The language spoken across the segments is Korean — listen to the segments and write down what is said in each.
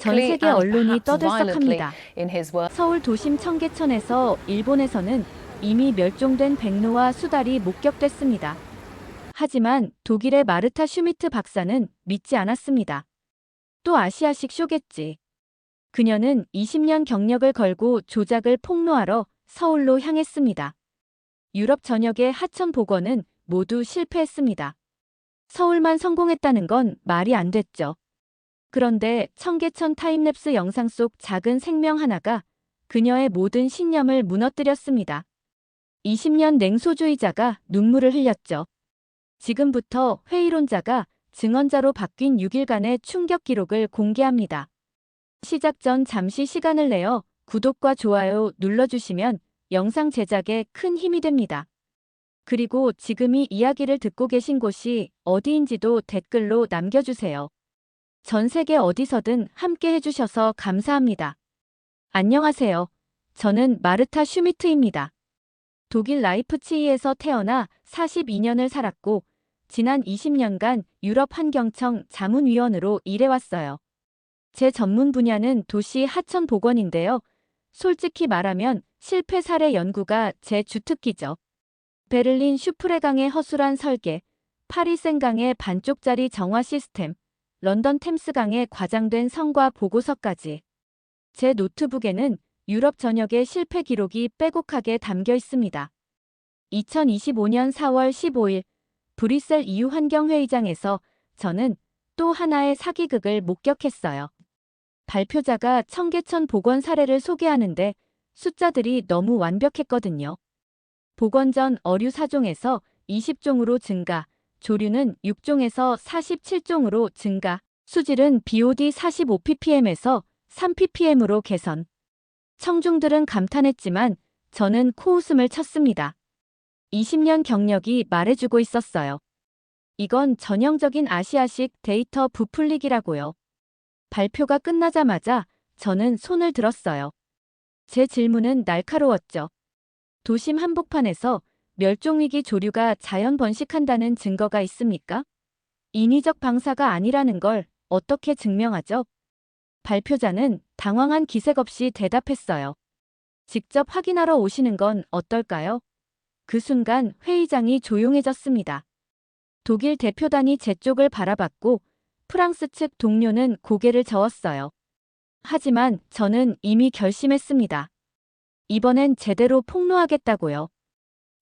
전 세계 언론이 떠들썩합니다. 서울 도심 청계천에서 일본에서는 이미 멸종된 백로와 수달이 목격됐습니다. 하지만 독일의 마르타 슈미트 박사는 믿지 않았습니다. 또 아시아식 쇼겠지. 그녀는 20년 경력을 걸고 조작을 폭로하러 서울로 향했습니다. 유럽 전역의 하천 복원은 모두 실패했습니다. 서울만 성공했다는 건 말이 안 됐죠. 그런데 청계천 타임랩스 영상 속 작은 생명 하나가 그녀의 모든 신념을 무너뜨렸습니다. 20년 냉소주의자가 눈물을 흘렸죠. 지금부터 회의론자가 증언자로 바뀐 6일간의 충격 기록을 공개합니다. 시작 전 잠시 시간을 내어 구독과 좋아요 눌러주시면 영상 제작에 큰 힘이 됩니다. 그리고 지금 이 이야기를 듣고 계신 곳이 어디인지도 댓글로 남겨주세요. 전 세계 어디서든 함께 해주셔서 감사합니다. 안녕하세요. 저는 마르타 슈미트입니다. 독일 라이프치히에서 태어나 42년을 살았고 지난 20년간 유럽 환경청 자문위원으로 일해왔어요. 제 전문 분야는 도시 하천 복원인데요. 솔직히 말하면 실패 사례 연구가 제 주특기죠. 베를린 슈프레강의 허술한 설계, 파리 생강의 반쪽짜리 정화 시스템, 런던 템스강의 과장된 성과 보고서까지. 제 노트북에는 유럽 전역의 실패 기록이 빼곡하게 담겨 있습니다. 2025년 4월 15일 브뤼셀 EU 환경회의장에서 저는 또 하나의 사기극을 목격했어요. 발표자가 청계천 복원 사례를 소개하는데 숫자들이 너무 완벽했거든요. 복원 전 어류 4종에서 20종으로 증가, 조류는 6종에서 47종으로 증가, 수질은 BOD 45ppm에서 3ppm으로 개선. 청중들은 감탄했지만 저는 코웃음을 쳤습니다. 20년 경력이 말해주고 있었어요. 이건 전형적인 아시아식 데이터 부풀리기라고요. 발표가 끝나자마자 저는 손을 들었어요. 제 질문은 날카로웠죠. 도심 한복판에서 멸종위기 조류가 자연 번식한다는 증거가 있습니까? 인위적 방사가 아니라는 걸 어떻게 증명하죠? 발표자는 당황한 기색 없이 대답했어요. 직접 확인하러 오시는 건 어떨까요? 그 순간 회의장이 조용해졌습니다. 독일 대표단이 제 쪽을 바라봤고 프랑스 측 동료는 고개를 저었어요. 하지만 저는 이미 결심했습니다. 이번엔 제대로 폭로하겠다고요.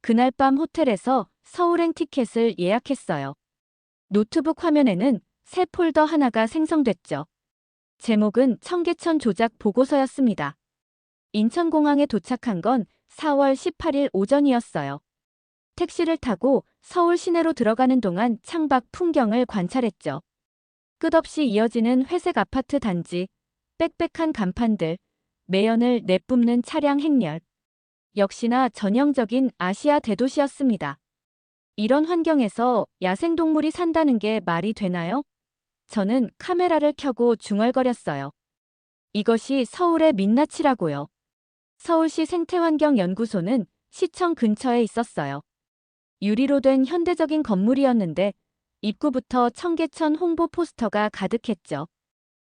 그날 밤 호텔에서 서울행 티켓을 예약했어요. 노트북 화면에는 새 폴더 하나가 생성됐죠. 제목은 청계천 조작 보고서였습니다. 인천공항에 도착한 건 4월 18일 오전이었어요. 택시를 타고 서울 시내로 들어가는 동안 창밖 풍경을 관찰했죠. 끝없이 이어지는 회색 아파트 단지, 빽빽한 간판들, 매연을 내뿜는 차량 행렬. 역시나 전형적인 아시아 대도시였습니다. 이런 환경에서 야생동물이 산다는 게 말이 되나요? 저는 카메라를 켜고 중얼거렸어요. 이것이 서울의 민낯이라고요. 서울시 생태환경연구소는 시청 근처에 있었어요. 유리로 된 현대적인 건물이었는데 입구부터 청계천 홍보 포스터가 가득했죠.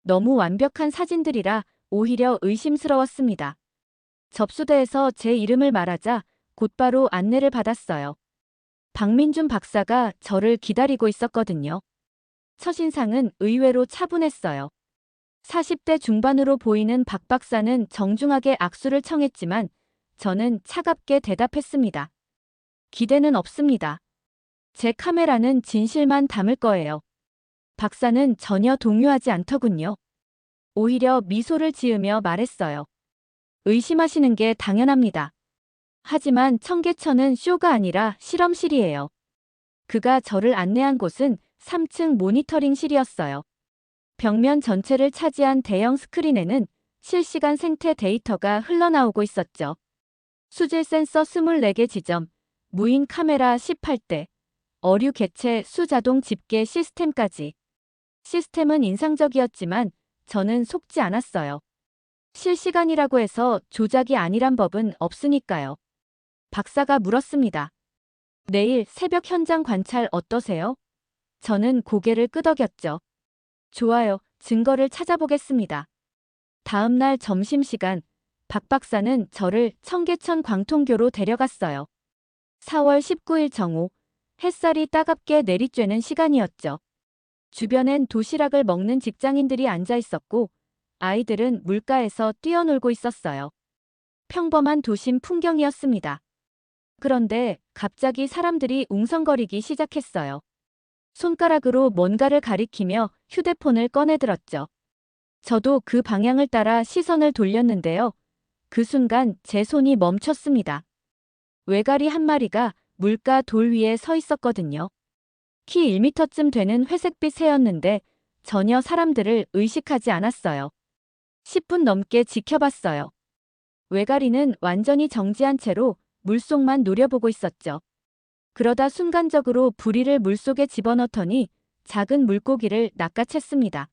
너무 완벽한 사진들이라 오히려 의심스러웠습니다. 접수대에서 제 이름을 말하자 곧바로 안내를 받았어요. 박민준 박사가 저를 기다리고 있었거든요. 첫인상은 의외로 차분했어요. 40대 중반으로 보이는 박 박사는 정중하게 악수를 청했지만 저는 차갑게 대답했습니다. 기대는 없습니다. 제 카메라는 진실만 담을 거예요. 박사는 전혀 동요하지 않더군요. 오히려 미소를 지으며 말했어요. 의심하시는 게 당연합니다. 하지만 청계천은 쇼가 아니라 실험실이에요. 그가 저를 안내한 곳은 3층 모니터링실이었어요. 벽면 전체를 차지한 대형 스크린에는 실시간 생태 데이터가 흘러나오고 있었죠. 수질 센서 24개 지점, 무인 카메라 18대, 어류 개체 수자동 집계 시스템까지. 시스템은 인상적이었지만 저는 속지 않았어요. 실시간이라고 해서 조작이 아니란 법은 없으니까요. 박사가 물었습니다. 내일 새벽 현장 관찰 어떠세요? 저는 고개를 끄덕였죠. 좋아요. 증거를 찾아보겠습니다. 다음 날 점심시간 박 박사는 저를 청계천 광통교로 데려갔어요. 4월 19일 정오 햇살이 따갑게 내리쬐는 시간이었죠. 주변엔 도시락을 먹는 직장인들이 앉아 있었고 아이들은 물가에서 뛰어놀고 있었어요. 평범한 도심 풍경이었습니다. 그런데 갑자기 사람들이 웅성거리기 시작했어요. 손가락으로 뭔가를 가리키며 휴대폰을 꺼내들었죠. 저도 그 방향을 따라 시선을 돌렸는데요. 그 순간 제 손이 멈췄습니다. 외가리 한 마리가 물가 돌 위에 서 있었거든요. 키 1미터쯤 되는 회색빛 새였는데 전혀 사람들을 의식하지 않았어요. 10분 넘게 지켜봤어요. 외가리는 완전히 정지한 채로 물속만 노려보고 있었죠. 그러다 순간적으로 부리를 물속에 집어넣더니 작은 물고기를 낚아챘습니다.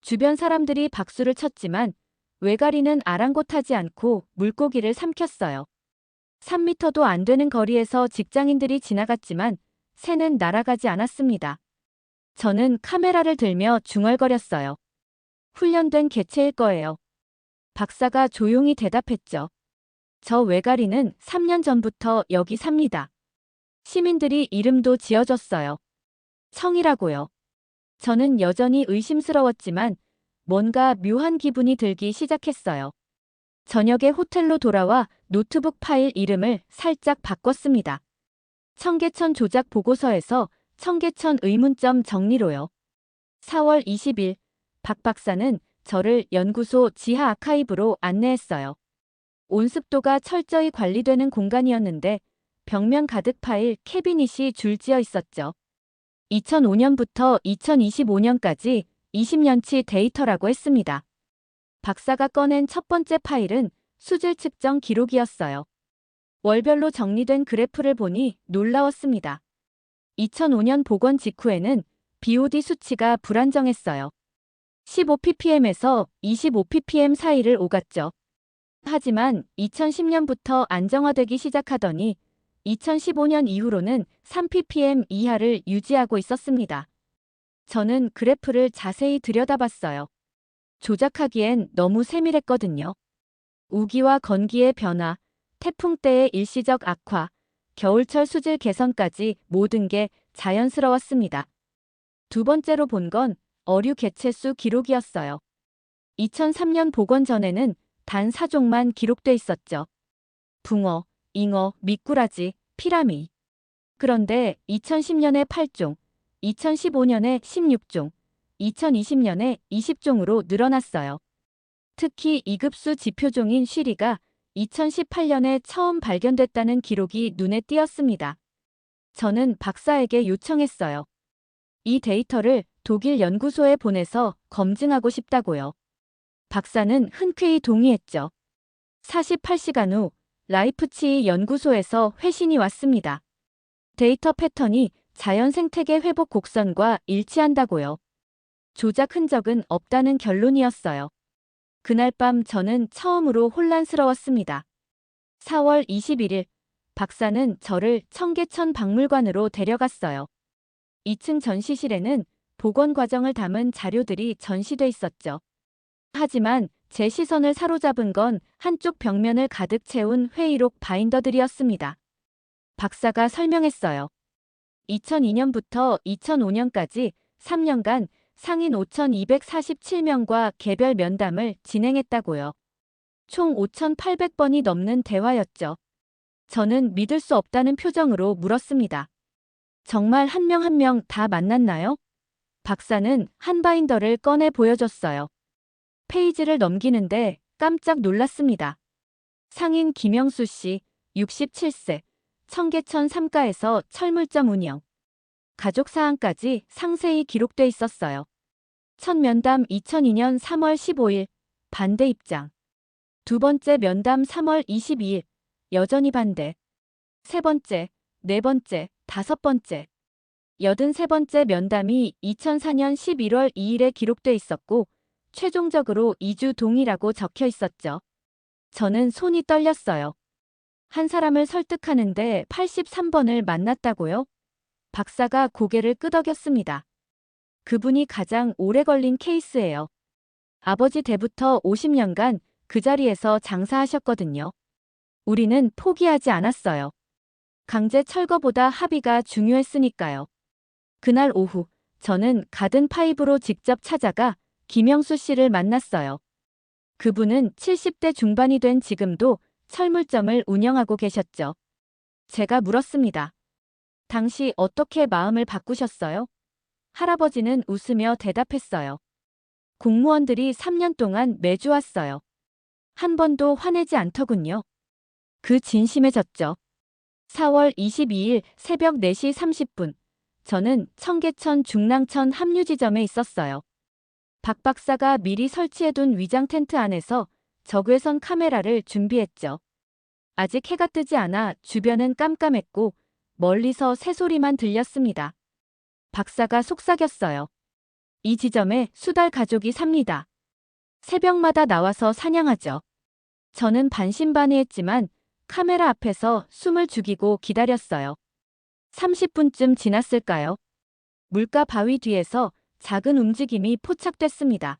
주변 사람들이 박수를 쳤지만 외가리는 아랑곳하지 않고 물고기를 삼켰어요. 3미터도 안 되는 거리에서 직장인들이 지나갔지만 새는 날아가지 않았습니다. 저는 카메라를 들며 중얼거렸어요. 훈련된 개체일 거예요. 박사가 조용히 대답했죠. 저 외가리는 3년 전부터 여기 삽니다. 시민들이 이름도 지어줬어요. 청이라고요. 저는 여전히 의심스러웠지만 뭔가 묘한 기분이 들기 시작했어요. 저녁에 호텔로 돌아와 노트북 파일 이름을 살짝 바꿨습니다. 청계천 조작 보고서에서 청계천 의문점 정리로요. 4월 20일 박 박사는 저를 연구소 지하 아카이브로 안내했어요. 온습도가 철저히 관리되는 공간이었는데 벽면 가득 파일 캐비닛이 줄지어 있었죠. 2005년부터 2025년까지 20년치 데이터라고 했습니다. 박사가 꺼낸 첫 번째 파일은 수질 측정 기록이었어요. 월별로 정리된 그래프를 보니 놀라웠습니다. 2005년 복원 직후에는 BOD 수치가 불안정했어요. 15ppm에서 25ppm 사이를 오갔죠. 하지만 2010년부터 안정화되기 시작하더니 2015년 이후로는 3ppm 이하를 유지하고 있었습니다. 저는 그래프를 자세히 들여다봤어요. 조작하기엔 너무 세밀했거든요. 우기와 건기의 변화, 태풍 때의 일시적 악화, 겨울철 수질 개선까지 모든 게 자연스러웠습니다. 두 번째로 본 건 어류 개체수 기록이었어요. 2003년 복원 전에는 단 4종만 기록돼 있었죠. 붕어, 잉어, 미꾸라지, 피라미. 그런데 2010년에 8종, 2015년에 16종, 2020년에 20종으로 늘어났어요. 특히 2급수 지표종인 쉬리가 2018년에 처음 발견됐다는 기록이 눈에 띄었습니다. 저는 박사에게 요청했어요. 이 데이터를 독일 연구소에 보내서 검증하고 싶다고요. 박사는 흔쾌히 동의했죠. 48시간 후 라이프치히 연구소에서 회신이 왔습니다. 데이터 패턴이 자연 생태계 회복 곡선과 일치한다고요. 조작 흔적은 없다는 결론이었어요. 그날 밤 저는 처음으로 혼란스러웠습니다. 4월 21일 박사는 저를 청계천 박물관으로 데려갔어요. 2층 전시실에는 복원 과정을 담은 자료들이 전시돼 있었죠. 하지만 제 시선을 사로잡은 건 한쪽 벽면을 가득 채운 회의록 바인더들이었습니다. 박사가 설명했어요. 2002년부터 2005년까지 3년간 상인 5,247명과 개별 면담을 진행했다고요. 총 5,800번이 넘는 대화였죠. 저는 믿을 수 없다는 표정으로 물었습니다. 정말 한 명 한 명 다 만났나요? 박사는 한 바인더를 꺼내 보여줬어요. 페이지를 넘기는데 깜짝 놀랐습니다. 상인 김영수 씨, 67세, 청계천 삼가에서 철물점 운영. 가족 사항까지 상세히 기록돼 있었어요. 첫 면담 2002년 3월 15일, 반대 입장. 두 번째 면담 3월 22일, 여전히 반대. 세 번째, 네 번째, 다섯 번째. 여든 세 번째 면담이 2004년 11월 2일에 기록돼 있었고, 최종적으로 2주 동의라고 적혀 있었죠. 저는 손이 떨렸어요. 한 사람을 설득하는데 83번을 만났다고요? 박사가 고개를 끄덕였습니다. 그분이 가장 오래 걸린 케이스예요. 아버지 때부터 50년간 그 자리에서 장사하셨거든요. 우리는 포기하지 않았어요. 강제 철거보다 합의가 중요했으니까요. 그날 오후, 저는 가든 파이브로 직접 찾아가 김영수 씨를 만났어요. 그분은 70대 중반이 된 지금도 철물점을 운영하고 계셨죠. 제가 물었습니다. 당시 어떻게 마음을 바꾸셨어요? 할아버지는 웃으며 대답했어요. 공무원들이 3년 동안 매주 왔어요. 한 번도 화내지 않더군요. 그 진심해졌죠. 4월 22일 새벽 4시 30분, 저는 청계천 중랑천 합류지점에 있었어요. 박 박사가 미리 설치해둔 위장 텐트 안에서 적외선 카메라를 준비했죠. 아직 해가 뜨지 않아 주변은 깜깜했고 멀리서 새소리만 들렸습니다. 박사가 속삭였어요. 이 지점에 수달 가족이 삽니다. 새벽마다 나와서 사냥하죠. 저는 반신반의했지만 카메라 앞에서 숨을 죽이고 기다렸어요. 30분쯤 지났을까요? 물가 바위 뒤에서 작은 움직임이 포착됐습니다.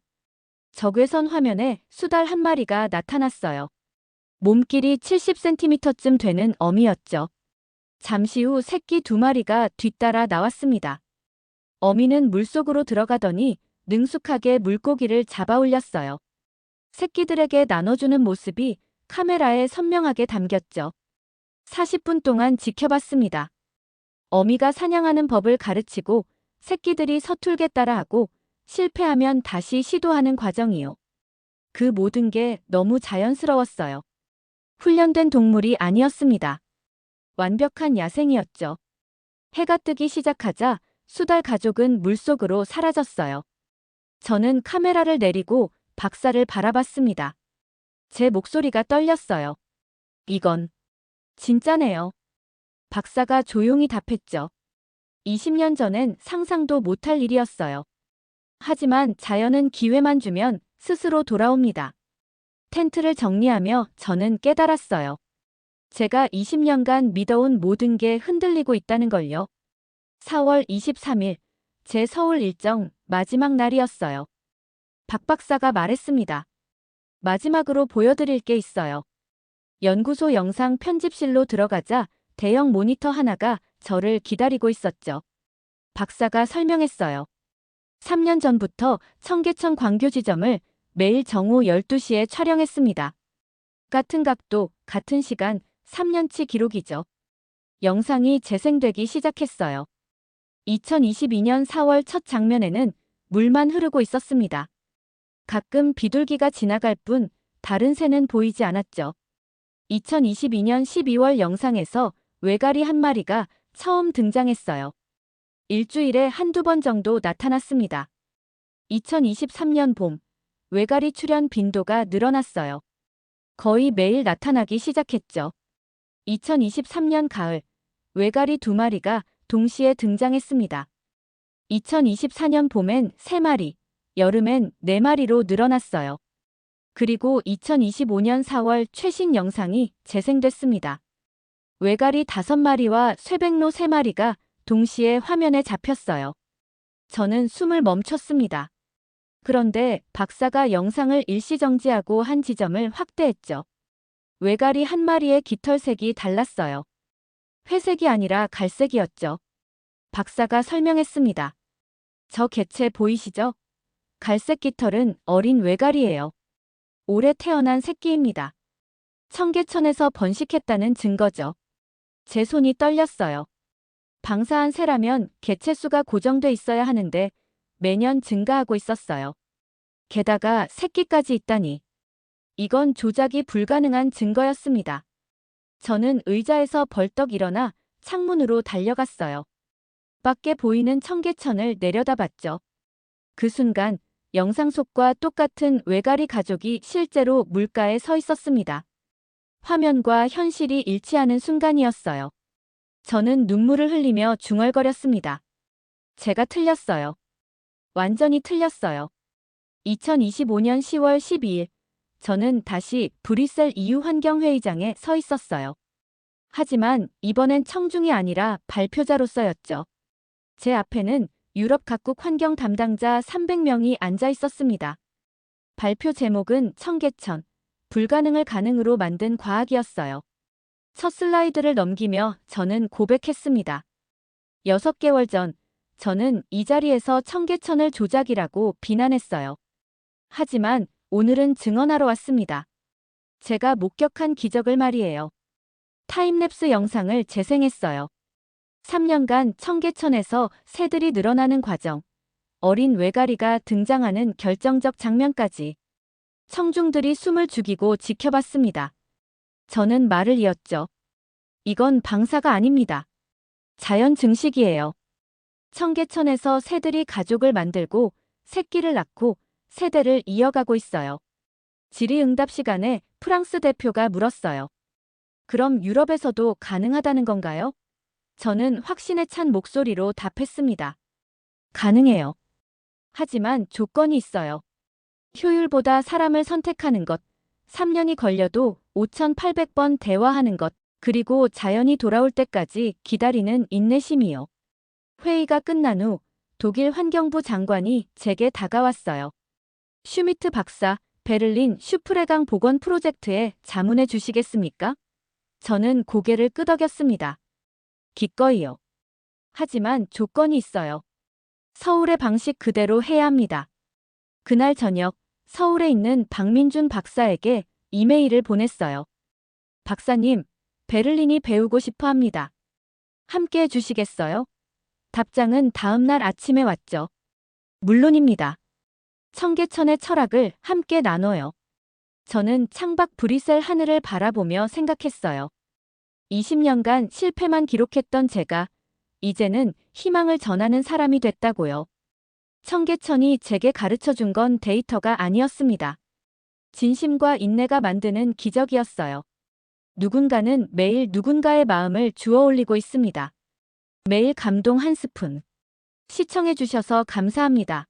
적외선 화면에 수달 한 마리가 나타났어요. 몸길이 70cm쯤 되는 어미였죠. 잠시 후 새끼 두 마리가 뒤따라 나왔습니다. 어미는 물속으로 들어가더니 능숙하게 물고기를 잡아 올렸어요. 새끼들에게 나눠주는 모습이 카메라에 선명하게 담겼죠. 40분 동안 지켜봤습니다. 어미가 사냥하는 법을 가르치고 새끼들이 서툴게 따라하고 실패하면 다시 시도하는 과정이요. 그 모든 게 너무 자연스러웠어요. 훈련된 동물이 아니었습니다. 완벽한 야생이었죠. 해가 뜨기 시작하자 수달 가족은 물속으로 사라졌어요. 저는 카메라를 내리고 박사를 바라봤습니다. 제 목소리가 떨렸어요. 이건 진짜네요. 박사가 조용히 답했죠. 20년 전엔 상상도 못할 일이었어요. 하지만 자연은 기회만 주면 스스로 돌아옵니다. 텐트를 정리하며 저는 깨달았어요. 제가 20년간 믿어온 모든 게 흔들리고 있다는 걸요. 4월 23일, 제 서울 일정 마지막 날이었어요. 박 박사가 말했습니다. 마지막으로 보여드릴 게 있어요. 연구소 영상 편집실로 들어가자 대형 모니터 하나가 저를 기다리고 있었죠. 박사가 설명했어요. 3년 전부터 청계천 광교 지점을 매일 정오 12시에 촬영했습니다. 같은 각도, 같은 시간, 3년치 기록이죠. 영상이 재생되기 시작했어요. 2022년 4월 첫 장면에는 물만 흐르고 있었습니다. 가끔 비둘기가 지나갈 뿐 다른 새는 보이지 않았죠. 2022년 12월 영상에서 외가리 한 마리가 처음 등장했어요. 일주일에 한두 번 정도 나타났습니다. 2023년 봄, 외가리 출현 빈도가 늘어났어요. 거의 매일 나타나기 시작했죠. 2023년 가을, 외가리 두 마리가 동시에 등장했습니다. 2024년 봄엔 세 마리, 여름엔 네 마리로 늘어났어요. 그리고 2025년 4월 최신 영상이 재생됐습니다. 외가리 다섯 마리와 쇠백로 세 마리가 동시에 화면에 잡혔어요. 저는 숨을 멈췄습니다. 그런데 박사가 영상을 일시정지하고 한 지점을 확대했죠. 외가리 한 마리의 깃털색이 달랐어요. 회색이 아니라 갈색이었죠. 박사가 설명했습니다. 저 개체 보이시죠? 갈색 깃털은 어린 외가리예요. 올해 태어난 새끼입니다. 청계천에서 번식했다는 증거죠. 제 손이 떨렸어요. 방사한 새라면 개체 수가 고정돼 있어야 하는데 매년 증가하고 있었어요. 게다가 새끼까지 있다니. 이건 조작이 불가능한 증거였습니다. 저는 의자에서 벌떡 일어나 창문으로 달려갔어요. 밖에 보이는 청계천을 내려다봤죠. 그 순간 영상 속과 똑같은 외가리 가족이 실제로 물가에 서 있었습니다. 화면과 현실이 일치하는 순간이었어요. 저는 눈물을 흘리며 중얼거렸습니다. 제가 틀렸어요. 완전히 틀렸어요. 2025년 10월 12일, 저는 다시 브뤼셀 EU 환경회의장에 서 있었어요. 하지만 이번엔 청중이 아니라 발표자로서였죠. 제 앞에는 유럽 각국 환경 담당자 300명이 앉아 있었습니다. 발표 제목은 청계천, 불가능을 가능으로 만든 과학이었어요. 첫 슬라이드를 넘기며 저는 고백했습니다. 6개월 전, 저는 이 자리에서 청계천을 조작이라고 비난했어요. 하지만 오늘은 증언하러 왔습니다. 제가 목격한 기적을 말이에요. 타임랩스 영상을 재생했어요. 3년간 청계천에서 새들이 늘어나는 과정, 어린 외가리가 등장하는 결정적 장면까지 청중들이 숨을 죽이고 지켜봤습니다. 저는 말을 이었죠. 이건 방사가 아닙니다. 자연 증식이에요. 청계천에서 새들이 가족을 만들고 새끼를 낳고 세대를 이어가고 있어요. 질의응답 시간에 프랑스 대표가 물었어요. 그럼 유럽에서도 가능하다는 건가요? 저는 확신에 찬 목소리로 답했습니다. 가능해요. 하지만 조건이 있어요. 효율보다 사람을 선택하는 것, 3년이 걸려도 5,800번 대화하는 것, 그리고 자연이 돌아올 때까지 기다리는 인내심이요. 회의가 끝난 후 독일 환경부 장관이 제게 다가왔어요. 슈미트 박사, 베를린 슈프레강 복원 프로젝트에 자문해 주시겠습니까? 저는 고개를 끄덕였습니다. 기꺼이요. 하지만 조건이 있어요. 서울의 방식 그대로 해야 합니다. 그날 저녁 서울에 있는 박민준 박사에게 이메일을 보냈어요. 박사님, 베를린이 배우고 싶어 합니다. 함께 해주시겠어요? 답장은 다음날 아침에 왔죠. 물론입니다. 청계천의 철학을 함께 나눠요. 저는 창밖 브리셀 하늘을 바라보며 생각했어요. 20년간 실패만 기록했던 제가 이제는 희망을 전하는 사람이 됐다고요. 청계천이 제게 가르쳐 준 건 데이터가 아니었습니다. 진심과 인내가 만드는 기적이었어요. 누군가는 매일 누군가의 마음을 주워 올리고 있습니다. 매일 감동 한 스푼. 시청해주셔서 감사합니다.